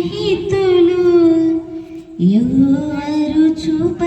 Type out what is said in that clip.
స్నేహితులు ఎవరు చూప